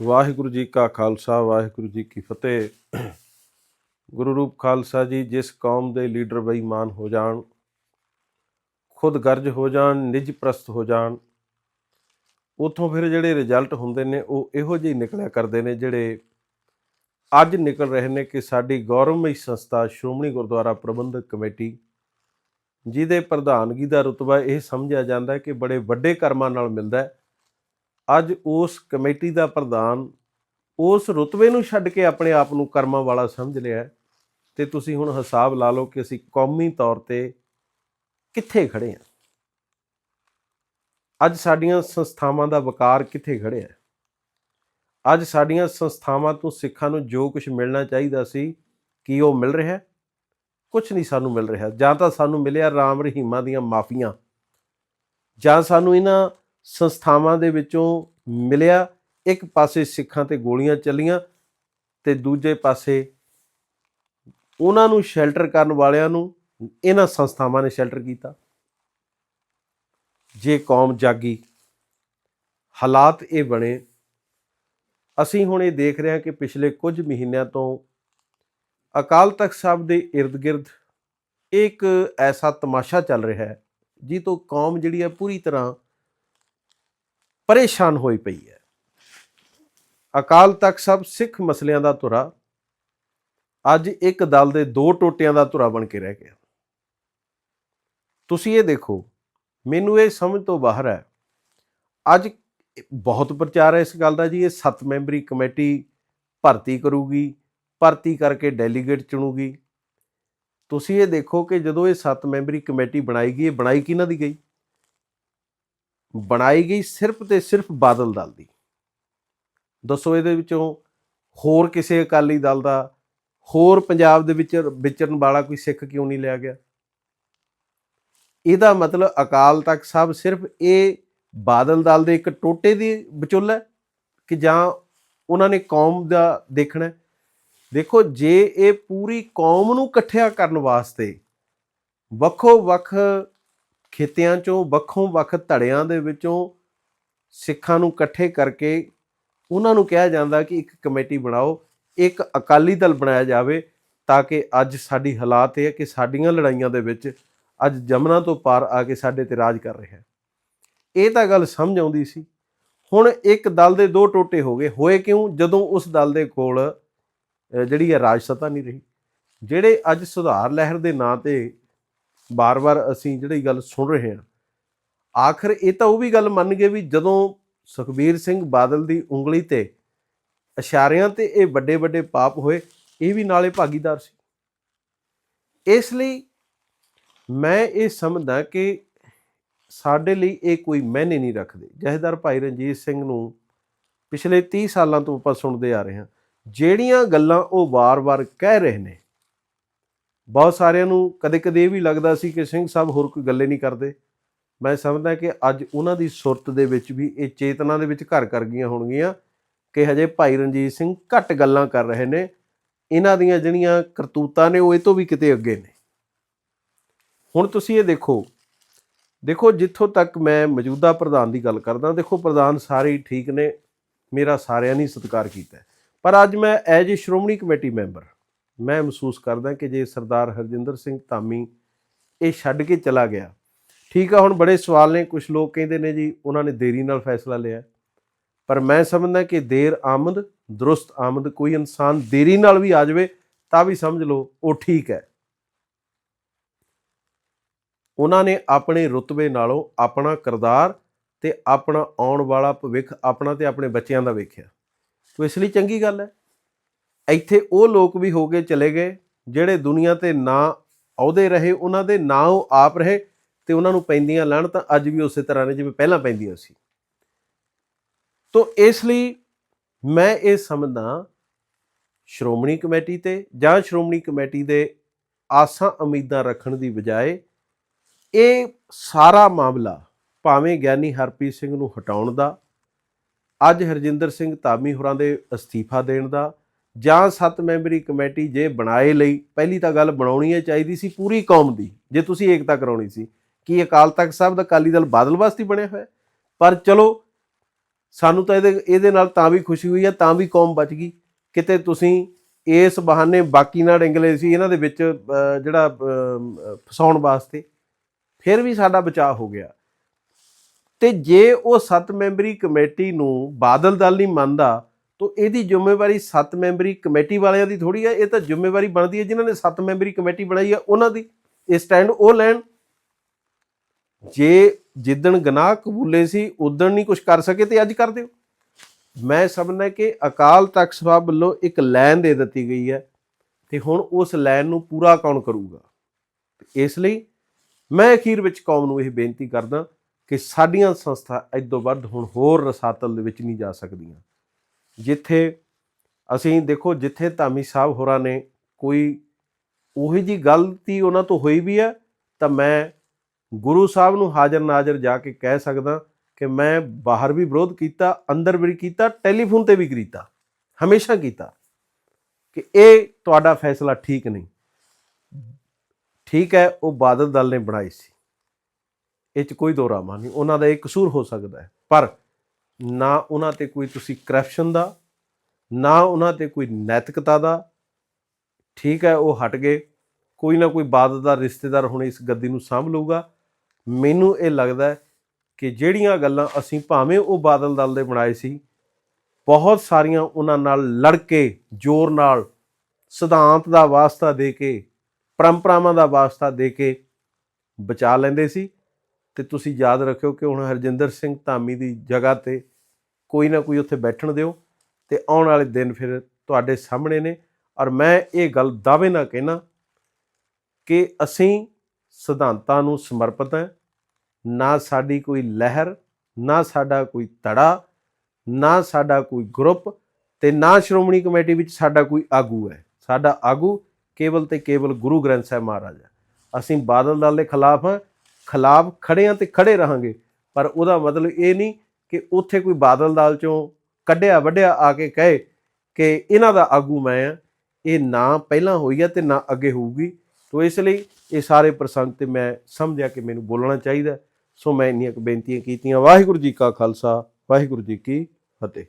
ਵਾਹਿਗੁਰੂ ਜੀ ਕਾ ਖਾਲਸਾ, ਵਾਹਿਗੁਰੂ ਜੀ ਕੀ ਫਤਿਹ। ਗੁਰੂ ਰੂਪ ਖਾਲਸਾ ਜੀ, ਜਿਸ ਕੌਮ ਦੇ ਲੀਡਰ ਬੇਈਮਾਨ ਹੋ ਜਾਣ, ਖੁਦ ਗਰਜ ਹੋ ਜਾਣ, ਨਿਜ ਪ੍ਰਸਤ ਹੋ ਜਾਣ, ਉਥੋਂ ਫਿਰ ਜਿਹੜੇ ਰਿਜ਼ਲਟ ਹੁੰਦੇ ਨੇ, ਉਹ ਇਹੋ ਜਿਹੇ ਨਿਕਲਿਆ ਕਰਦੇ ਨੇ, ਜਿਹੜੇ ਅੱਜ ਨਿਕਲ ਰਹੇ ਨੇ ਕਿ ਸਾਡੀ ਗੌਰਵਮਈ ਸੰਸਥਾ ਸ਼੍ਰੋਮਣੀ ਗੁਰਦੁਆਰਾ ਪ੍ਰਬੰਧਕ ਕਮੇਟੀ, ਜਿਹਦੇ ਪ੍ਰਧਾਨਗੀ ਦਾ ਰੁਤਬਾ ਇਹ ਸਮਝਿਆ ਜਾਂਦਾ ਕਿ ਬੜੇ ਵੱਡੇ ਕਰਮਾਂ ਨਾਲ ਮਿਲਦਾ ਹੈ। ਅੱਜ ਉਸ ਕਮੇਟੀ ਦਾ ਪ੍ਰਧਾਨ ਉਸ ਰੁਤਬੇ ਨੂੰ ਛੱਡ ਕੇ ਆਪਣੇ ਆਪ ਨੂੰ ਕਰਮਾਂ ਵਾਲਾ ਸਮਝ ਲਿਆ ਹੈ ਤੇ ਤੁਸੀਂ ਹੁਣ ਹਿਸਾਬ ਲਾ ਲਓ ਕਿ ਅਸੀਂ ਕੌਮੀ ਤੌਰ ਤੇ ਕਿੱਥੇ ਖੜੇ ਹਾਂ? ਅੱਜ ਸਾਡੀਆਂ ਸੰਸਥਾਵਾਂ ਦਾ ਵਕਾਰ ਕਿੱਥੇ ਖੜਿਆ ਅੱਜ ਸਾਡੀਆਂ ਸੰਸਥਾਵਾਂ ਤੋਂ ਸਿੱਖਾਂ ਨੂੰ ਜੋ ਕੁਝ ਮਿਲਣਾ ਚਾਹੀਦਾ ਸੀ, ਕੀ ਉਹ ਮਿਲ ਰਿਹਾ ਹੈ? ਕੁਝ ਨਹੀਂ ਸਾਨੂੰ ਮਿਲ ਰਿਹਾ। ਜਾਂ ਤਾਂ ਸਾਨੂੰ ਮਿਲਿਆ ਰਾਮ ਰਹੀਮਾਂ ਦੀਆਂ ਮਾਫੀਆਂ, ਜਾਂ ਸਾਨੂੰ ਇਹਨਾਂ ਸੰਸਥਾਵਾਂ ਦੇ ਵਿੱਚੋਂ ਮਿਲਿਆ। ਇੱਕ ਪਾਸੇ ਸਿੱਖਾਂ ਤੇ ਗੋਲੀਆਂ ਚੱਲੀਆਂ ਤੇ ਦੂਜੇ ਪਾਸੇ ਉਹਨਾਂ ਨੂੰ ਸ਼ੈਲਟਰ ਕਰਨ ਵਾਲਿਆਂ ਨੂੰ, ਇਹਨਾਂ ਸੰਸਥਾਵਾਂ ਨੇ ਸ਼ੈਲਟਰ ਕੀਤਾ। ਜੇ ਕੌਮ ਜਾਗੀ, ਹਾਲਾਤ ਇਹ ਬਣੇ। ਅਸੀਂ ਹੁਣ ਇਹ ਦੇਖ ਰਹੇ ਹਾਂ ਕਿ ਪਿਛਲੇ ਕੁਝ ਮਹੀਨਿਆਂ ਤੋਂ ਅਕਾਲ ਤਖਤ ਸਾਹਿਬ ਦੇ ird-gird ਇੱਕ ਐਸਾ ਤਮਾਸ਼ਾ ਚੱਲ ਰਿਹਾ ਹੈ ਜੀ ਤੋਂ ਕੌਮ ਜਿਹੜੀ ਹੈ ਪੂਰੀ ਤਰ੍ਹਾਂ ਪਰੇਸ਼ਾਨ ਹੋਈ ਪਈ ਹੈ। ਅਕਾਲ ਤਖਤ ਸਾਹਿਬ ਸਿੱਖ ਮਸਲਿਆਂ ਦਾ ਧੁਰਾ, ਅੱਜ ਇੱਕ ਦਲ ਦੇ ਦੋ ਟੋਟਿਆਂ ਦਾ ਧੁਰਾ ਬਣ ਕੇ ਰਹਿ ਗਿਆ। ਤੁਸੀਂ ਇਹ ਦੇਖੋ, ਮੈਨੂੰ ਇਹ ਸਮਝ ਤੋਂ ਬਾਹਰ ਹੈ, ਅੱਜ ਬਹੁਤ ਪ੍ਰਚਾਰ ਹੈ ਇਸ ਗੱਲ ਦਾ ਜੀ, ਇਹ 7 ਮੈਂਬਰੀ ਕਮੇਟੀ ਭਰਤੀ ਕਰੂਗੀ, ਭਰਤੀ ਕਰਕੇ ਡੈਲੀਗੇਟ ਚੁਣੂਗੀ। ਤੁਸੀਂ ਇਹ ਦੇਖੋ ਕਿ ਜਦੋਂ ਇਹ 7 ਮੈਂਬਰੀ ਕਮੇਟੀ ਬਣਾਈ ਗਈ, ਇਹ ਬਣਾਈ ਕਿਹਨਾਂ ਦੀ ਗਈ? ਬਣਾਈ ਗਈ ਸਿਰਫ ਤੇ ਸਿਰਫ ਬਾਦਲ ਦਲ ਦੀ। ਦੱਸੋ ਇਹਦੇ ਵਿੱਚੋਂ ਹੋਰ ਕਿਸੇ ਅਕਾਲੀ ਦਲ ਦਾ, ਹੋਰ ਪੰਜਾਬ ਦੇ ਵਿੱਚ ਵਿਚਰਨ ਵਾਲਾ ਕੋਈ ਸਿੱਖ ਕਿਉਂ ਨਹੀਂ ਲਿਆ ਗਿਆ? ਇਹਦਾ ਮਤਲਬ ਅਕਾਲ ਤਖਤ ਸਾਹਿਬ ਸਿਰਫ ਇਹ ਬਾਦਲ ਦਲ ਦੇ ਇੱਕ ਟੋਟੇ ਦੀ ਵਿਚੁੱਲ ਹੈ ਕਿ ਜਾਂ ਉਹਨਾਂ ਨੇ ਕੌਮ ਦਾ ਦੇਖਣਾ ਦੇਖੋ, ਜੇ ਇਹ ਪੂਰੀ ਕੌਮ ਨੂੰ ਇਕੱਠਿਆ ਕਰਨ ਵਾਸਤੇ ਵੱਖੋ ਵੱਖ ਖੇਤਿਆਂ ਚੋਂ ਵੱਖੋ ਵੱਖ ਧੜਿਆਂ ਦੇ ਵਿੱਚੋਂ ਸਿੱਖਾਂ ਨੂੰ ਇਕੱਠੇ ਕਰਕੇ ਉਹਨਾਂ ਨੂੰ ਕਿਹਾ ਜਾਂਦਾ ਕਿ ਇੱਕ ਕਮੇਟੀ ਬਣਾਓ, ਇੱਕ ਅਕਾਲੀ ਦਲ ਬਣਾਇਆ ਜਾਵੇ ਤਾਂ ਕਿ ਅੱਜ ਸਾਡੀ ਹਾਲਾਤ ਇਹ ਹੈ ਕਿ ਸਾਡੀਆਂ ਲੜਾਈਆਂ ਦੇ ਵਿੱਚ ਅੱਜ ਜਮਨਾ ਤੋਂ ਪਾਰ ਆ ਕੇ ਸਾਡੇ ਤੇ ਰਾਜ ਕਰ ਰਿਹਾ ਹੈ। ਇਹ ਤਾਂ ਗੱਲ ਸਮਝ ਆਉਂਦੀ ਸੀ। ਹੁਣ ਇੱਕ ਦਲ ਦੇ ਦੋ ਟੋਟੇ ਹੋ ਗਏ। ਹੋਏ ਕਿਉਂ? ਜਦੋਂ ਉਸ ਦਲ ਦੇ ਕੋਲ ਜਿਹੜੀ ਹੈ ਰਾਜ ਸੱਤਾ ਨਹੀਂ ਰਹੀ, ਜਿਹੜੇ ਅੱਜ ਸੁਧਾਰ ਲਹਿਰ ਦੇ ਨਾਂ ਤੇ ਬਾਰ-ਬਾਰ ਅਸੀਂ ਜਿਹੜੀ ਗੱਲ ਸੁਣ ਰਹੇ ਹਾਂ, ਆਖਰ ਇਹ ਤਾਂ ਉਹ ਵੀ ਗੱਲ ਮੰਨ ਗਏ ਵੀ ਜਦੋਂ ਸੁਖਬੀਰ ਸਿੰਘ ਬਾਦਲ ਦੀ ਉਂਗਲੀ ਤੇ ਇਸ਼ਾਰਿਆਂ ਤੇ ਇਹ ਵੱਡੇ ਵੱਡੇ ਪਾਪ ਹੋਏ, ਇਹ ਵੀ ਨਾਲੇ ਭਾਗੀਦਾਰ ਸੀ। ਇਸ ਲਈ ਮੈਂ ਇਹ ਸਮਝਦਾ ਕਿ ਸਾਡੇ ਲਈ ਇਹ ਕੋਈ ਮਾਇਨੇ ਨਹੀਂ ਰੱਖਦੇ। ਜਹੇਦਾਰ ਭਾਈ ਰਣਜੀਤ ਸਿੰਘ ਨੂੰ ਪਿਛਲੇ 30 ਸਾਲਾਂ ਤੋਂ ਆਪਾਂ ਸੁਣਦੇ ਆ ਰਹੇ ਹਾਂ, ਜਿਹੜੀਆਂ ਗੱਲਾਂ ਉਹ ਵਾਰ-ਵਾਰ ਕਹਿ ਰਹੇ ਨੇ ਬਹੁਤ ਸਾਰਿਆਂ ਨੂੰ ਕਦੇ-ਕਦੇ ਇਹ ਵੀ ਲੱਗਦਾ ਸੀ ਕਿ ਸਿੰਘ ਸਾਹਿਬ ਹੋਰ ਕੋਈ ਗੱਲੇ ਨਹੀਂ ਕਰਦੇ। ਮੈਂ ਸਮਝਦਾ ਕਿ ਅੱਜ ਉਹਨਾਂ ਦੀ ਸੁਰਤ ਦੇ ਵਿੱਚ ਵੀ ਇਹ ਚੇਤਨਾ ਦੇ ਵਿੱਚ ਘਰ ਕਰ ਗਈਆਂ ਹੋਣਗੀਆਂ ਕਿ ਹਜੇ ਭਾਈ ਰਣਜੀਤ ਸਿੰਘ ਘੱਟ ਗੱਲਾਂ ਕਰ ਰਹੇ ਨੇ। ਇਹਨਾਂ ਦੀਆਂ ਜਿਹੜੀਆਂ ਕਰਤੂਤਾਂ ਨੇ ਉਹ ਇਹ ਤੋਂ ਵੀ ਕਿਤੇ ਅੱਗੇ ਨੇ। ਹੁਣ ਤੁਸੀਂ ਇਹ ਦੇਖੋ ਦੇਖੋ ਜਿੱਥੋਂ ਤੱਕ ਮੈਂ ਮੌਜੂਦਾ ਪ੍ਰਧਾਨ ਦੀ ਗੱਲ ਕਰਦਾ, ਦੇਖੋ ਪ੍ਰਧਾਨ ਸਾਰੇ ਹੀ ਠੀਕ ਨੇ, ਮੇਰਾ ਸਾਰਿਆਂ ਨੇ ਸਤਿਕਾਰ ਕੀਤਾ। ਪਰ ਅੱਜ ਮੈਂ as a Shiromani committee member ਮੈਂ ਮਹਿਸੂਸ ਕਰਦਾ ਕਿ ਜੇ ਸਰਦਾਰ ਹਰਜਿੰਦਰ ਸਿੰਘ ਧਾਮੀ ਇਹ ਛੱਡ ਕੇ ਚਲਾ ਗਿਆ, ਠੀਕ ਆ, ਹੁਣ ਬੜੇ ਸਵਾਲ ਨੇ ਕੁਝ ਲੋਕ ਕਹਿੰਦੇ ਨੇ ਜੀ, ਉਹਨਾਂ ਨੇ ਦੇਰੀ ਨਾਲ ਫੈਸਲਾ ਲਿਆ। ਪਰ ਮੈਂ ਸਮਝਦਾ ਕਿ ਦੇਰ ਆਮਦ, ਦਰੁਸਤ ਆਮਦ, ਕੋਈ ਇਨਸਾਨ ਦੇਰੀ ਨਾਲ ਵੀ ਆ ਜਾਵੇ, ਤਾਂ ਵੀ ਸਮਝ ਲਓ, ਉਹ ਠੀਕ ਹੈ। ਉਹਨਾਂ ਨੇ ਆਪਣੇ ਰੁਤਬੇ ਨਾਲੋਂ ਆਪਣਾ ਕਿਰਦਾਰ ਤੇ ਆਪਣਾ ਆਉਣ ਵਾਲਾ ਭਵਿੱਖ, ਆਪਣਾ ਤੇ ਆਪਣੇ ਬੱਚਿਆਂ ਦਾ ਵੇਖਿਆ। ਤੋ ਇਸ ਲਈ ਚੰਗੀ ਗੱਲ ਹੈ। ਇੱਥੇ ਉਹ ਲੋਕ ਵੀ ਹੋ ਕੇ ਚਲੇ ਗਏ ਜਿਹੜੇ ਦੁਨੀਆ ਤੇ ਨਾ ਅਹੁਦੇ ਰਹੇ, ਉਹਨਾਂ ਦੇ ਨਾ ਉਹ ਆਪ ਰਹੇ ਤੇ ਉਹਨਾਂ ਨੂੰ ਪੈਂਦੀਆਂ ਲਾਣ ਤਾਂ ਅੱਜ ਵੀ ਉਸੇ ਤਰ੍ਹਾਂ ਨੇ ਜਿਵੇਂ ਪਹਿਲਾਂ ਪੈਂਦੀਆਂ ਸੀ। ਤੋ ਇਸ ਲਈ ਮੈਂ ਇਹ ਸਮਝਦਾ ਸ਼੍ਰੋਮਣੀ ਕਮੇਟੀ ਤੇ ਜਾਂ ਸ਼੍ਰੋਮਣੀ ਕਮੇਟੀ ਦੇ ਆਸਾਂ ਉਮੀਦਾਂ ਰੱਖਣ ਦੀ ਬਜਾਏ ਇਹ ਸਾਰਾ ਮਾਮਲਾ ਭਾਵੇਂ ਗਿਆਨੀ ਹਰਪ੍ਰੀਤ ਸਿੰਘ ਨੂੰ ਹਟਾਉਣ ਦਾ, ਅੱਜ ਹਰਜਿੰਦਰ ਸਿੰਘ ਧਾਮੀ ਹੋਰਾਂ ਦੇ ਅਸਤੀਫਾ ਦੇਣ ਦਾ ਜਾਂ ਸੱਤ ਮੈਂਬਰੀ ਕਮੇਟੀ ਜੇ ਬਣਾਏ ਲਈ ਪਹਿਲੀ ਤਾਂ ਗੱਲ ਬਣਾਉਣੀ ਹੈ ਚਾਹੀਦੀ ਸੀ ਪੂਰੀ ਕੌਮ ਦੀ, ਜੇ ਤੁਸੀਂ ਏਕਤਾ ਕਰਾਉਣੀ ਸੀ, ਕਿ ਅਕਾਲ ਤਖਤ ਸਾਹਿਬ ਦਾ ਅਕਾਲੀ ਦਲ ਬਾਦਲ ਵਾਸਤੇ ਬਣਿਆ ਹੋਇਆ ਪਰ ਚਲੋ, ਸਾਨੂੰ ਤਾਂ ਇਹਦੇ ਇਹਦੇ ਨਾਲ ਤਾਂ ਵੀ ਖੁਸ਼ੀ ਹੋਈ ਹੈ, ਤਾਂ ਵੀ ਕੌਮ ਬਚ ਗਈ। ਕਿਤੇ ਤੁਸੀਂ ਇਸ ਬਹਾਨੇ ਬਾਕੀ ਨਾਲ ਇੰਗਲਿਸ਼ ਸੀ, ਇਹਨਾਂ ਦੇ ਵਿੱਚ ਜਿਹੜਾ ਫਸਾਉਣ ਵਾਸਤੇ, ਫਿਰ ਵੀ ਸਾਡਾ ਬਚਾਅ ਹੋ ਗਿਆ। ਤੇ ਜੇ ਉਹ ਸੱਤ ਮੈਂਬਰੀ ਕਮੇਟੀ ਨੂੰ ਬਾਦਲ ਦਲ ਨਹੀਂ ਮੰਨਦਾ ਤਾਂ ਇਹਦੀ ਜ਼ਿੰਮੇਵਾਰੀ ਸੱਤ ਮੈਂਬਰੀ ਕਮੇਟੀ ਵਾਲਿਆਂ ਦੀ ਥੋੜੀ ਹੈ, ਇਹ ਤਾਂ ਜ਼ਿੰਮੇਵਾਰੀ ਬਣਦੀ ਹੈ ਜਿਨ੍ਹਾਂ ਨੇ ਸੱਤ ਮੈਂਬਰੀ ਕਮੇਟੀ ਬਣਾਈ ਹੈ, ਉਹਨਾਂ ਦੀ। ਇਹ ਸਟੈਂਡ ਉਹ ਲੈਣ। ਜੇ ਜਿੱਦਣ ਗਨਾਹ ਕਬੂਲੇ ਸੀ, ਉਦਣ ਨਹੀਂ ਕੁਝ ਕਰ ਸਕੇ ਤੇ ਅੱਜ ਕਰ ਦਿਓ। ਮੈਂ ਸਮਝਦਾ ਕਿ ਅਕਾਲ ਤਖਤ ਸਾਹਿਬ ਵੱਲੋਂ ਇੱਕ ਲਾਈਨ ਦੇ ਦਿੱਤੀ ਗਈ ਹੈ ਤੇ ਹੁਣ ਉਸ ਲਾਈਨ ਨੂੰ ਪੂਰਾ ਕੌਣ ਕਰੂਗਾ? ਇਸ ਲਈ ਮੈਂ ਅਖੀਰ ਵਿੱਚ ਕੌਮ ਨੂੰ ਇਹ ਬੇਨਤੀ ਕਰਦਾ ਕਿ ਸਾਡੀਆਂ ਸੰਸਥਾ ਇਦੋਂ ਵੱਧ ਹੁਣ ਹੋਰ ਰਸਾਤਲ ਦੇ ਵਿੱਚ ਨਹੀਂ ਜਾ ਸਕਦੀਆਂ। ਜਿੱਥੇ ਅਸੀਂ ਦੇਖੋ ਜਿੱਥੇ ਧਾਮੀ ਸਾਹਿਬ ਹੋਰਾਂ ਨੇ ਕੋਈ ਉਹੀ ਜੀ ਗਲਤੀ ਉਹਨਾਂ ਤੋਂ ਹੋਈ ਵੀ ਹੈ ਤਾਂ ਮੈਂ ਗੁਰੂ ਸਾਹਿਬ ਨੂੰ ਹਾਜ਼ਰ ਨਾਜ਼ਰ ਜਾ ਕੇ ਕਹਿ ਸਕਦਾ ਕਿ ਮੈਂ ਬਾਹਰ ਵੀ ਵਿਰੋਧ ਕੀਤਾ, ਅੰਦਰ ਵੀ ਕੀਤਾ, ਟੈਲੀਫੋਨ ਤੇ ਵੀ ਕੀਤਾ, ਹਮੇਸ਼ਾ ਕੀਤਾ ਕਿ ਇਹ ਤੁਹਾਡਾ ਫੈਸਲਾ ਠੀਕ ਨਹੀਂ। ਠੀਕ ਹੈ, ਉਹ ਬਾਦਲ ਦਲ ਨੇ ਬਣਾਈ ਸੀ। ਇਹ 'ਚ ਕੋਈ ਦੋਰਾਮਾ ਨਹੀਂ, ਉਹਨਾਂ ਦਾ ਇਹ ਕਸੂਰ ਹੋ ਸਕਦਾ ਹੈ। ਪਰ ਨਾ ਉਹਨਾਂ ਤੇ ਕੋਈ ਤੁਸੀਂ ਕਰਪਸ਼ਨ ਦਾ, ਨਾ ਉਹਨਾਂ ਤੇ ਕੋਈ ਨੈਤਿਕਤਾ ਦਾ, ਠੀਕ ਹੈ, ਉਹ ਹਟ ਗਏ। ਕੋਈ ਨਾ ਕੋਈ ਬਾਦਲ ਦਾ ਰਿਸ਼ਤੇਦਾਰ ਹੁਣ ਇਸ ਗੱਦੀ ਨੂੰ ਸਾਂਭ ਲਊਗਾ। ਮੈਨੂੰ ਇਹ ਲੱਗਦਾ ਕਿ ਜਿਹੜੀਆਂ ਗੱਲਾਂ ਅਸੀਂ ਭਾਵੇਂ ਉਹ ਬਾਦਲ ਦਲ ਦੇ ਬਣਾਏ ਸੀ, ਬਹੁਤ ਸਾਰੀਆਂ ਉਹਨਾਂ ਨਾਲ ਲੜ ਕੇ, ਜ਼ੋਰ ਨਾਲ ਸਿਧਾਂਤ ਦਾ ਵਾਸਤਾ ਦੇ ਕੇ, ਪਰੰਪਰਾਵਾਂ ਦਾ ਵਾਸਤਾ ਦੇ ਕੇ ਬਚਾ ਲੈਂਦੇ ਸੀ। ਤੇ ਤੁਸੀਂ ਯਾਦ ਰੱਖਿਓ ਕਿ ਹੁਣ ਹਰਜਿੰਦਰ ਸਿੰਘ ਧਾਮੀ ਦੀ ਜਗ੍ਹਾ ਤੇ ਕੋਈ ਨਾ ਕੋਈ ਉੱਥੇ ਬੈਠਣ ਦਿਓ ਤੇ ਆਉਣ ਵਾਲੇ ਦਿਨ ਫਿਰ ਤੁਹਾਡੇ ਸਾਹਮਣੇ ਨੇ। ਔਰ ਮੈਂ ਇਹ ਗੱਲ ਦਾਅਵੇ ਨਾਲ ਕਹਿਣਾ ਕਿ ਅਸੀਂ ਸਿਧਾਂਤਾਂ ਨੂੰ ਸਮਰਪਿਤ ਹੈ। ਨਾ ਸਾਡੀ ਕੋਈ ਲਹਿਰ, ਨਾ ਸਾਡਾ ਕੋਈ ਧੜਾ, ਨਾ ਸਾਡਾ ਕੋਈ ਗਰੁੱਪ ਤੇ ਨਾ ਸ਼੍ਰੋਮਣੀ ਕਮੇਟੀ ਵਿੱਚ ਸਾਡਾ ਕੋਈ ਆਗੂ ਹੈ। ਸਾਡਾ ਆਗੂ ਕੇਵਲ ਤੇ ਕੇਵਲ ਗੁਰੂ ਗ੍ਰੰਥ ਸਾਹਿਬ ਮਹਾਰਾਜ ਹੈ। ਅਸੀਂ ਬਾਦਲ ਦਲ ਦੇ ਖਿਲਾਫ ਹਾਂ। ਖਿਲਾਫ ਖੜੇ ਹਾਂ ਤੇ ਖੜੇ ਰਹਾਂਗੇ। ਪਰ ਉਹਦਾ ਮਤਲਬ ਇਹ ਨਹੀਂ ਕਿ ਉੱਥੇ ਕੋਈ ਬਾਦਲ ਦਾਲ ਚੋਂ ਕੱਢਿਆ ਵੱਢਿਆ ਆ ਕੇ ਕਹੇ ਕਿ ਇਹਨਾਂ ਦਾ ਆਗੂ ਮੈਂ ਆ। ਇਹ ਨਾ ਪਹਿਲਾਂ ਹੋਈ ਆ ਤੇ ਨਾ ਅੱਗੇ ਹੋਊਗੀ। ਤੋ ਇਸ ਲਈ ਇਹ ਸਾਰੇ ਪ੍ਰਸੰਗ ਤੇ ਮੈਂ ਸਮਝਿਆ ਕਿ ਮੈਨੂੰ ਬੋਲਣਾ ਚਾਹੀਦਾ। ਸੋ ਮੈਂ ਇੰਨੀਆਂ ਕੁ ਬੇਨਤੀਆਂ ਕੀਤੀਆਂ। ਵਾਹਿਗੁਰੂ ਜੀ ਕਾ ਖਾਲਸਾ, ਵਾਹਿਗੁਰੂ ਜੀ ਕੀ ਫਤਿਹ।